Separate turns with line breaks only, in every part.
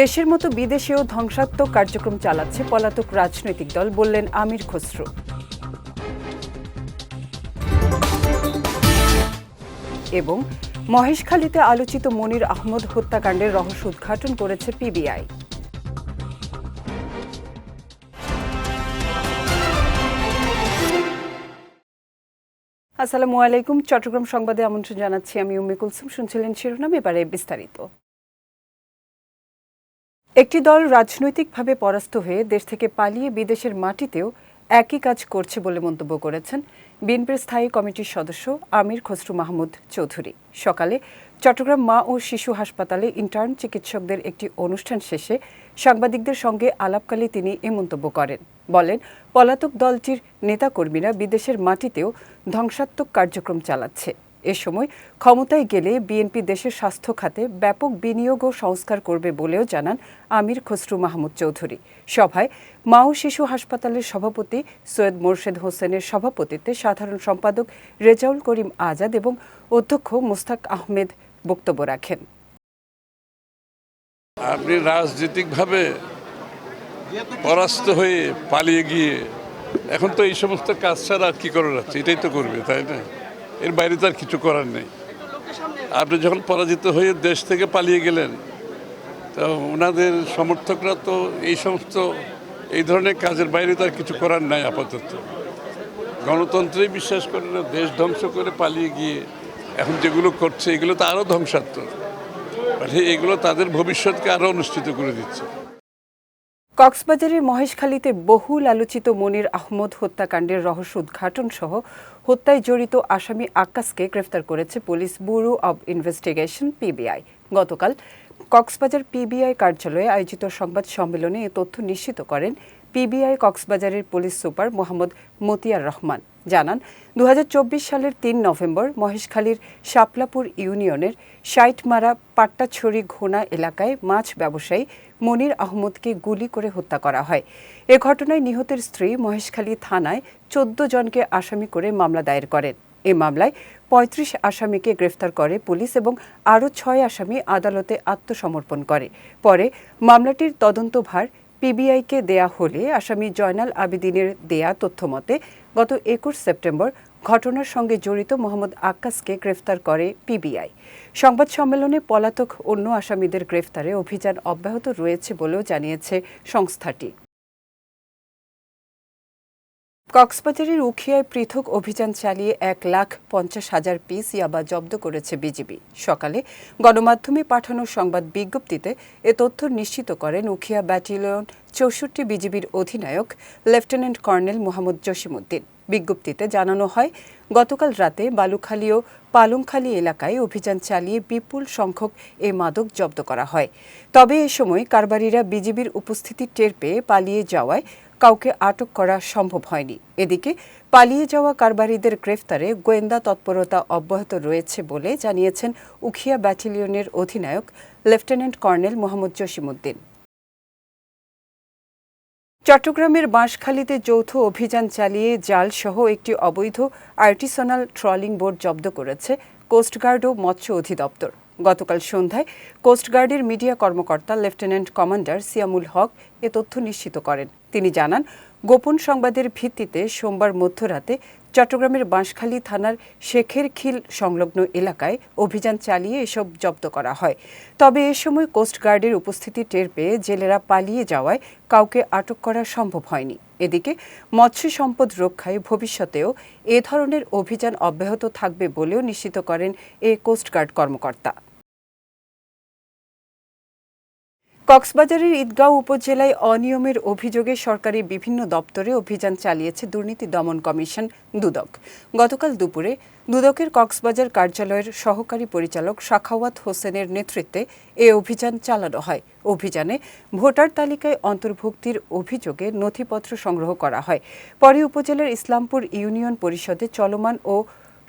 দেশের মতো বিদেশেও ধ্বংসাত্মক কার্যক্রম চালাচ্ছে পলাতক রাজনৈতিক দল বললেন আমির খসরু এবং মহেশখালীতে আলোচিত মনির আহমদ হত্যাকাণ্ডের রহস্য উদ্ঘাটন করেছে পিবিআই আসসালামু আলাইকুম চট্টগ্রাম সংবাদে আমন্ত্রণ জানাচ্ছি আমি উম্মি কুলসুম শুনছিলেন শিরোনাম এবারে বিস্তারিত একটি দল রাজনৈতিকভাবে পরাস্ত হয়ে দেশ থেকে পালিয়ে বিদেশের মাটিতেও একই কাজ করছে বলে মন্তব্য করেছেন বিএনপির স্থায়ী কমিটির সদস্য আমির খসরু মাহমুদ চৌধুরী সকালে চট্টগ্রাম মা ও শিশু হাসপাতালে ইন্টার্ন চিকিৎসকদের একটি অনুষ্ঠান শেষে সাংবাদিকদের সঙ্গে আলাপকালে তিনি এ মন্তব্য করেন বলেন পলাতক দলটির নেতাকর্মীরা বিদেশের মাটিতেও ধ্বংসাত্মক কার্যক্রম চালাচ্ছে এ সময় ক্ষমতায় গেলে বিএনপি দেশের স্বাস্থ্য খাতে ব্যাপক বিনিয়োগ ও সংস্কার করবে বলেও জানান আমির খসরু মাহমুদ চৌধুরী সভায় মা ও শিশু হাসপাতালের সভাপতি সৈয়দ মোর্শেদ হোসেনের সভাপতিত্বে সাধারণ সম্পাদক রেজাউল করিম আজাদ এবং অধ্যক্ষ মুস্তাক আহমেদ বক্তব্য রাখেন আপনি রাজনৈতিকভাবে পরাস্ত হয়ে পালিয়ে গিয়ে এখন তো এই সমস্ত কাজ ছাড়া আর কি করার আছে এটাই তো করবে তাই না এর বাইরে তার কিছু করার নেই আপনি যখন পরাজিত হয়ে দেশ থেকে পালিয়ে গেলেন তো ওনাদের সমর্থকরা তো এই সমস্ত এই ধরনের কাজের বাইরে তার কিছু করার নাই আপাতত গণতন্ত্রেই বিশ্বাস করে না দেশ ধ্বংস করে পালিয়ে গিয়ে এখন যেগুলো করছে এগুলো তো আরও ধ্বংসাত্মক এগুলো তাদের ভবিষ্যৎকে আরও অনুষ্ঠিত করে দিচ্ছে কক্সবাজারের মহেশখালীতে বহুল আলোচিত মনির আহমদ হত্যাকাণ্ডের রহস্য উদ্ঘাটন সহ হত্যায় জড়িত আসামি আক্কাসকে গ্রেফতার করেছে police bureau of investigation PBI গতকাল কক্সবাজার পিবিআই কার্যালয়ে আয়োজিত সংবাদ সম্মেলনে এ তথ্য নিশ্চিত করেন পিবিআই কক্সবাজারের পুলিশ সুপার মোহাম্মদ মতিয়ার রহমান জানান দু সালের তিন নভেম্বর মহেশখালীর শাপলাপুর ইউনিয়নের সাইটমারা পাট্টাছড়ি ঘোনা এলাকায় মাছ ব্যবসায়ী মনির আহমদকে গুলি করে হত্যা করা হয় এ ঘটনায় নিহতের স্ত্রী মহেশখালী থানায় চোদ্দ জনকে আসামি করে মামলা দায়ের করেন এ মামলায় পঁয়ত্রিশ আসামিকে গ্রেফতার করে পুলিশ এবং আরও ছয় আসামি আদালতে আত্মসমর্পণ করে পরে মামলাটির তদন্তভার পিবিআইকে দেয়া হলে আসামি জয়নাল আবেদিনের দেয়া তথ্যমতে গত একুশ সেপ্টেম্বর ঘটনার সঙ্গে জড়িত মোহাম্মদ আক্কাসকে গ্রেফতার করে পিবিআই সংবাদ সম্মেলনে পলাতক অন্য আসামিদের গ্রেফতারে অভিযান অব্যাহত রয়েছে বলেও জানিয়েছে সংস্থাটি কক্সবাজারের উখিয়ায় পৃথক অভিযান চালিয়ে এক লাখ পঞ্চাশ হাজার পিস ইয়াবা জব্দ করেছে বিজিবি সকালে গণমাধ্যমে পাঠানো সংবাদ বিজ্ঞপ্তিতে এ তথ্য নিশ্চিত করেন উখিয়া ব্যাটালিয়ন চৌষট্টি বিজিবির অধিনায়ক লেফটেন্যান্ট কর্নেল মোহাম্মদ জসিমুদ্দিন বিজ্ঞপ্তিতে জানানো হয় গতকাল রাতে বালুখালী ও পালংখালী এলাকায় অভিযান চালিয়ে বিপুল সংখ্যক এ মাদক জব্দ করা হয় তবে এ সময় কারবারিরা বিজিবির উপস্থিতি টের পেয়ে পালিয়ে যাওয়ায় কাউকে আটক করা সম্ভব হয়নি এদিকে পালিয়ে যাওয়া কারবারিদের গ্রেফতারে গোয়েন্দা তৎপরতা অব্যাহত রয়েছে বলে জানিয়েছেন উখিয়া ব্যাটালিয়নের অধিনায়ক লেফটেন্যান্ট কর্নেল মোহাম্মদ জসিমুদ্দিন চট্টগ্রামের বাঁশখালীতে যৌথ অভিযান চালিয়ে জালসহ একটি অবৈধ আর্টিসোনাল ট্রলিং বোর্ড জব্দ করেছে কোস্টগার্ড ও মৎস্য অধিদপ্তর গতকাল সন্ধ্যায় কোস্টগার্ডের মিডিয়া কর্মকর্তা লেফটেন্যান্ট কমান্ডার সিয়ামুল হক এ তথ্য নিশ্চিত করেন তিনি জানান গোপন সংবাদের ভিত্তিতে সোমবার মধ্যরাতে চট্টগ্রামের বাঁশখালী থানার শেখের খিল সংলগ্ন এলাকায় অভিযান চালিয়ে এসব জব্দ করা হয় তবে এ সময় কোস্টগার্ডের উপস্থিতি টের পেয়ে জেলেরা পালিয়ে যাওয়ায় কাউকে আটক করা সম্ভব হয়নি এদিকে মৎস্য সম্পদ রক্ষায় ভবিষ্যতেও এ ধরনের অভিযান অব্যাহত থাকবে বলেও নিশ্চিত করেন এ কোস্টগার্ড কর্মকর্তা কক্সবাজারের ঈদগাঁও উপজেলায় অনিয়মের অভিযোগে সরকারি বিভিন্ন দপ্তরে অভিযান চালিয়েছে দুর্নীতি দমন কমিশন দুদক গতকাল দুপুরে দুদকের কক্সবাজার কার্যালয়ের সহকারী পরিচালক শাখাওয়াত হোসেনের নেতৃত্বে এ অভিযান চালানো হয় অভিযানে ভোটার তালিকায় অন্তর্ভুক্তির অভিযোগে নথিপত্র সংগ্রহ করা হয় পরে উপজেলার ইসলামপুর ইউনিয়ন পরিষদে চলমান ও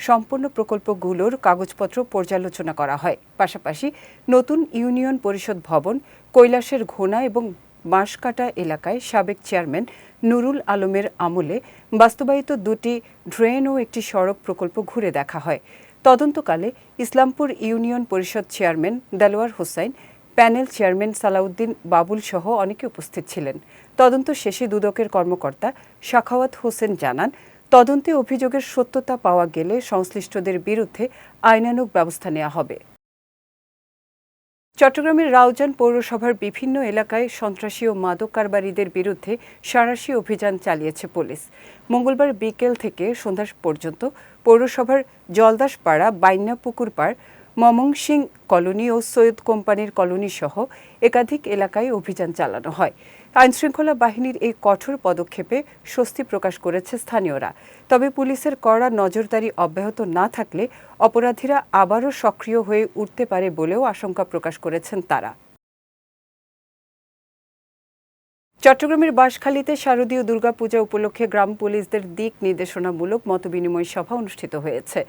সম্পূর্ণ প্রকল্পগুলোর কাগজপত্র পর্যালোচনা করা হয় পাশাপাশি নতুন ইউনিয়ন পরিষদ ভবন কৈলাসের ঘোনা এবং বাঁশকাটা এলাকায় সাবেক চেয়ারম্যান নুরুল আলমের আমলে বাস্তবায়িত দুটি ড্রেন ও একটি সড়ক প্রকল্প ঘুরে দেখা হয় তদন্তকালে Islampur union Parishad chairman Delwar Hossain panel chairman Salauddin Babul সহ অনেকে উপস্থিত ছিলেন তদন্ত শেষে দুদকের কর্মকর্তা শাখাওয়াত হোসেন জানান তদন্তে অভিযোগের সত্যতা পাওয়া গেলে সংশ্লিষ্টদের বিরুদ্ধে আইনানুগ ব্যবস্থা নেওয়া হবে চট্টগ্রামের রাউজান পৌরসভার বিভিন্ন এলাকায় সন্ত্রাসী ও মাদক কারবারীদের বিরুদ্ধে সাঁড়াশি অভিযান চালিয়েছে পুলিশ মঙ্গলবার বিকেল থেকে সন্ধ্যা পর্যন্ত পৌরসভার জলদাসপাড়া বাইন্যা পুকুরপাড় মমংসিং কলোনি ও সৈয়দ কোম্পানির কলোনি সহ একাধিক এলাকায় অভিযান চালানো হয় আইনশৃঙ্খলা বাহিনীর এই কঠোর পদক্ষেপে স্বস্তি প্রকাশ করেছে স্থানীয়রা তবে পুলিশের কড়া নজরদারি অব্যাহত না থাকলে অপরাধীরা আবারও সক্রিয় হয়ে উঠতে পারে বলেও আশঙ্কা প্রকাশ করেছেন তারা চট্টগ্রামের বাঁশখালীতে শারদীয় দুর্গাপূজা উপলক্ষে গ্রাম পুলিশদের দিক নির্দেশনামূলক মতবিনিময় সভা অনুষ্ঠিত হয়েছে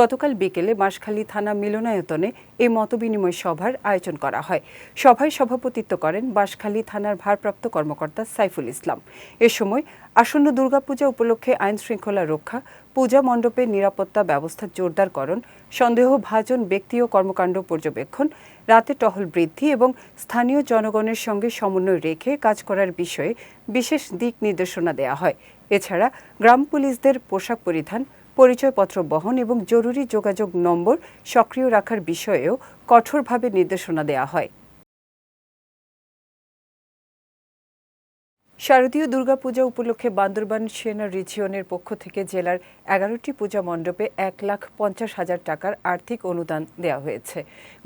গতকাল বিকেলে বাঁশখালী থানা মিলনায়তনে এই মতবিনিময় সভার আয়োজন করা হয় সভায় সভাপতিত্ব করেন বাঁশখালী থানার ভারপ্রাপ্ত কর্মকর্তা সাইফুল ইসলাম এ সময় আসন্ন দুর্গাপূজা উপলক্ষে আইন শৃঙ্খলা রক্ষা পূজা মণ্ডপের নিরাপত্তা ব্যবস্থা জোরদারকরণ সন্দেহভাজন ব্যক্তি ও কর্মকাণ্ড পর্যবেক্ষণ রাতে টহল বৃদ্ধি এবং স্থানীয় জনগণের সঙ্গে সমন্বয় রেখে কাজ করার বিষয়ে বিশেষ দিক নির্দেশনা দেয়া হয় এছাড়া গ্রাম পুলিশদের পোশাক পরিধান পরিচয়পত্র বহন এবং জরুরি যোগাযোগ নম্বর সক্রিয় রাখার বিষয়েও কঠোরভাবে নির্দেশনা দেয়া হয় শারদীয় দুর্গাপূজা উপলক্ষে বান্দরবান সেনা রিজিয়নের পক্ষ থেকে জেলার এগারোটি পূজা মণ্ডপে এক লাখ পঞ্চাশ হাজার টাকার আর্থিক অনুদান দেওয়া হয়েছে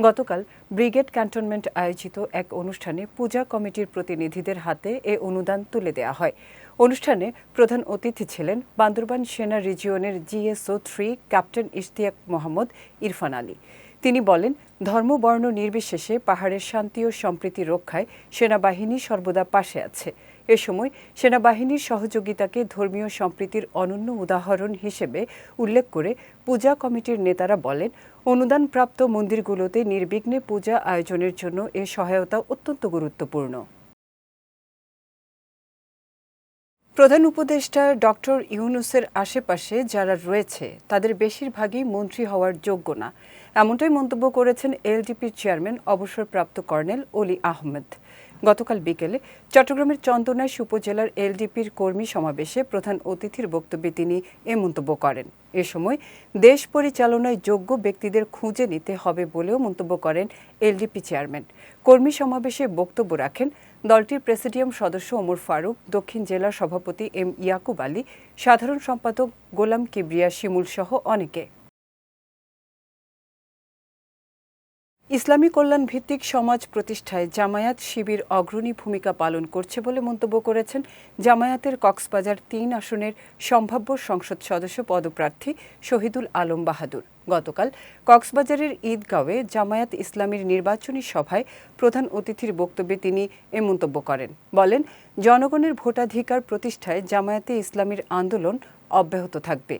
গতকাল ব্রিগেড ক্যান্টনমেন্ট আয়োজিত এক অনুষ্ঠানে পূজা কমিটির প্রতিনিধিদের হাতে এ অনুদান তুলে দেওয়া হয় অনুষ্ঠানে প্রধান অতিথি ছিলেন বান্দরবান সেনা রিজিয়নের GSO three captain Ishtiaq Mohammad Irfan Ali তিনি বলেন ধর্মবর্ণ নির্বিশেষে পাহাড়ের শান্তি ও সম্প্রীতি রক্ষায় সেনাবাহিনী সর্বদা পাশে আছে এ সময় সেনাবাহিনীর সহযোগিতাকে ধর্মীয় সম্প্রীতির অনন্য উদাহরণ হিসেবে উল্লেখ করে পূজা কমিটির নেতারা বলেন অনুদানপ্রাপ্ত মন্দিরগুলোতে নির্বিঘ্নে পূজা আয়োজনের জন্য এ সহায়তা অত্যন্ত গুরুত্বপূর্ণ প্রধান উপদেষ্টা ডক্টর ইউনুসের আশেপাশে যারা রয়েছে তাদের বেশিরভাগই মন্ত্রী হওয়ার যোগ্য না এমনটাই মন্তব্য করেছেন এলডিপির চেয়ারম্যান অবসরপ্রাপ্ত কর্নেল অলি আহমেদ গতকাল বিকেলে চট্টগ্রামের চন্দনাইশ উপজেলার এলডিপির কর্মী সমাবেশে প্রধান অতিথির বক্তব্যে তিনি এ মন্তব্য করেন এ সময় দেশ পরিচালনায় যোগ্য ব্যক্তিদের খুঁজে নিতে হবে বলেও মন্তব্য করেন এলডিপি চেয়ারম্যান কর্মী সমাবেশে বক্তব্য রাখেন দলটির প্রেসিডিয়াম সদস্য ওমর ফারুক দক্ষিণ জেলার সভাপতি এম ইয়াকুব আলী সাধারণ সম্পাদক গোলাম কিবরিয়া শিমুল সহ অনেকে ইসলামী কল্যাণ ভিত্তিক সমাজ প্রতিষ্ঠায় জামায়াত শিবির অগ্রণী ভূমিকা পালন করছে বলে মন্তব্য করেছেন জামায়াতের কক্সবাজার তিন আসনের সম্ভাব্য সংসদ সদস্য পদপ্রার্থী শহীদুল আলম বাহাদুর গতকাল কক্সবাজারের ঈদগাঁওয়ে জামায়াত ইসলামীর নির্বাচনী সভায় প্রধান অতিথির বক্তব্যে তিনি এ মন্তব্য করেন বলেন জনগণের ভোটাধিকার প্রতিষ্ঠায় জামায়াতে ইসলামীর আন্দোলন অব্যাহত থাকবে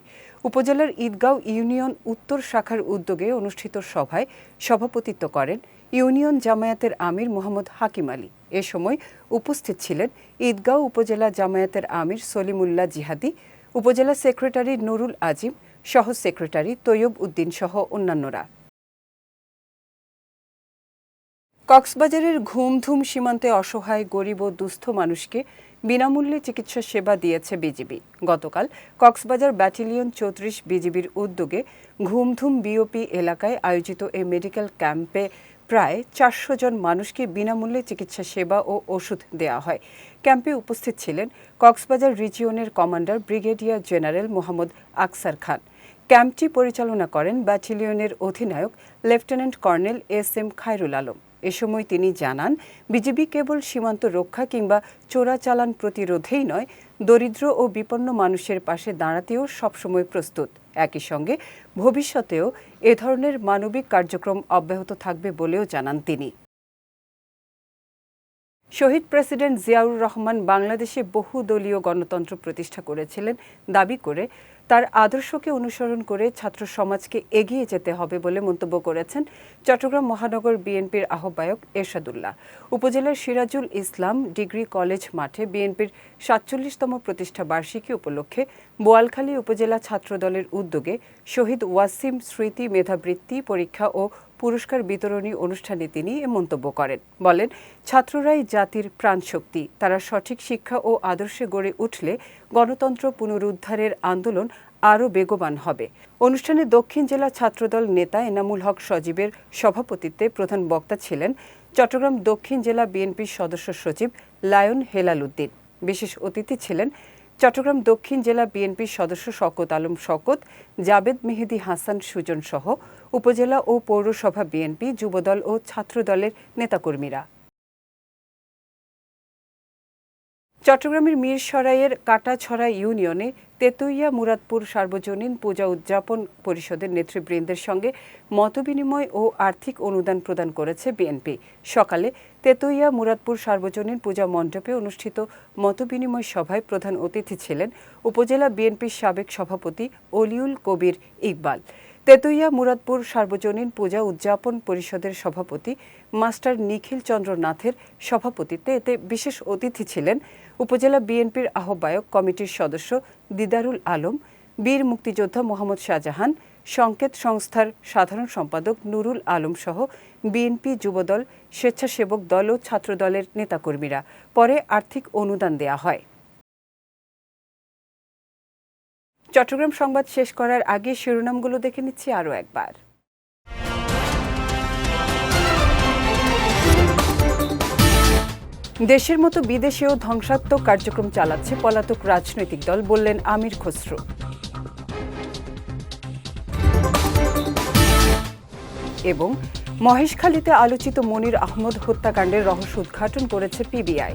উপজেলার ঈদগাঁও ইউনিয়ন উত্তর শাখার উদ্যোগে অনুষ্ঠিত সভায় সভাপতিত্ব করেন ইউনিয়ন জামায়াতের আমির মোহাম্মদ হাকিম আলী এ সময় উপস্থিত ছিলেন ঈদগাঁও উপজেলা জামায়াতের আমির সলিমুল্লাহ জিহাদি উপজেলা সেক্রেটারি নুরুল আজিম সহ সেক্রেটারি তৈয়ব উদ্দিন সহ অন্যান্যরা কক্সবাজারের ঘুমধুম সীমান্তে অসহায় গরিব ও দুস্থ মানুষকে বিনামূল্যে চিকিৎসা সেবা দিয়েছে বিজিবি গতকাল কক্সবাজার ব্যাটালিয়ন চৌত্রিশ বিজিবির উদ্যোগে ঘুমধুম বিওপি এলাকায় আয়োজিত এই মেডিকেল ক্যাম্পে প্রায় চারশো জন মানুষকে বিনামূল্যে চিকিৎসা সেবা ও ওষুধ দেওয়া হয় ক্যাম্পে উপস্থিত ছিলেন কক্সবাজার রিজিয়নের commander brigadier general Mohammad Aksar Khan ক্যাম্পটি পরিচালনা করেন ব্যাটালিয়নের অধিনায়ক lieutenant colonel S M Khairul Alam এ সময় তিনি জানান বিজেপি কেবল সীমান্ত রক্ষা কিংবা চোরাচালান প্রতিরোধেই নয় দরিদ্র ও বিপন্ন মানুষের পাশে দাঁড়াতেও সবসময় প্রস্তুত একই সঙ্গে ভবিষ্যতেও এ ধরনের মানবিক কার্যক্রম অব্যাহত থাকবে বলেও জানান তিনি শহীদ প্রেসিডেন্ট জিয়াউর রহমান বাংলাদেশে বহুদলীয় গণতন্ত্র প্রতিষ্ঠা করেছিলেন দাবি করে তার আদর্শকে অনুসরণ করে ছাত্র সমাজকে এগিয়ে যেতে হবে বলে মন্তব্য করেছেন চট্টগ্রাম মহানগর বিএনপির আহ্বায়ক এরশাদুল্লাহ উপজেলার সিরাজুল ইসলাম ডিগ্রি কলেজ মাঠে বিএনপির সাতচল্লিশতম প্রতিষ্ঠা বার্ষিকী উপলক্ষে বোয়ালখালী উপজেলা ছাত্র দলের উদ্যোগে শহীদ ওয়াসিম স্মৃতি মেধাবৃত্তি পরীক্ষা ও পুরস্কার বিতরণী অনুষ্ঠানে তিনি এ মন্তব্য করেন বলেন ছাত্ররাই জাতির প্রাণশক্তি তারা সঠিক শিক্ষা ও আদর্শে গড়ে উঠলে গণতন্ত্র পুনরুদ্ধারের আন্দোলন আরও বেগবান হবে অনুষ্ঠানে দক্ষিণ জেলা ছাত্রদল নেতা এনামুল হক সজীবের সভাপতিত্বে প্রধান বক্তা ছিলেন চট্টগ্রাম দক্ষিণ জেলা বিএনপির সদস্য সচিব লায়ন হেলাল উদ্দিন বিশেষ অতিথি ছিলেন চট্টগ্রাম দক্ষিণ জেলা বিএনপির সদস্য শকত আলম শকত জাবেদ মেহেদি হাসান সুজন সহ উপজেলা ও পৌরসভা বিএনপি যুবদল ও ছাত্রদলের নেতাকর্মীরা চট্টগ্রামের মীরসরাইয়ের কাটাছড়া ইউনিয়নে তেতুইয়া মুরাদপুর সার্বজনীন পূজা উদযাপন পরিষদের নেতৃবৃন্দের সঙ্গে মতবিনিময় ও আর্থিক অনুদান প্রদান করেছে বিএনপি সকালে তেতুইয়া মুরাদপুর সার্বজনীন পূজা মণ্ডপে অনুষ্ঠিত মতবিনিময় সভায় প্রধান অতিথি ছিলেন উপজেলা বিএনপির সাবেক সভাপতি অলিউল কবির ইকবাল তেতুইয়া মুরাদপুর সার্বজনীন পূজা উদযাপন পরিষদের সভাপতি মাস্টার নিখিল চন্দ্র নাথের সভাপতিত্বে এতে বিশেষ অতিথি ছিলেন উপজেলা বিএনপির আহ্বায়ক কমিটির সদস্য দিদারুল আলম বীর মুক্তিযোদ্ধা মোহাম্মদ শাহজাহান সংকেত সংস্থার সাধারণ সম্পাদক নুরুল আলম সহ বিএনপি যুবদল স্বেচ্ছাসেবক দল ও ছাত্রদলের নেতাকর্মীরা পরে আর্থিক অনুদান দেয়া হয় চট্টগ্রাম সংবাদ শেষ করার আগে শিরোনামগুলো দেখে নিচ্ছি আরও একবার দেশের মতো বিদেশেও ধ্বংসাত্মক কার্যক্রম চালাচ্ছে পলাতক রাজনৈতিক দল বললেন আমির খসরু এবং মহেশখালীতে আলোচিত মনির আহমদ হত্যাকাণ্ডের রহস্য উদ্ঘাটন করেছে পিবিআই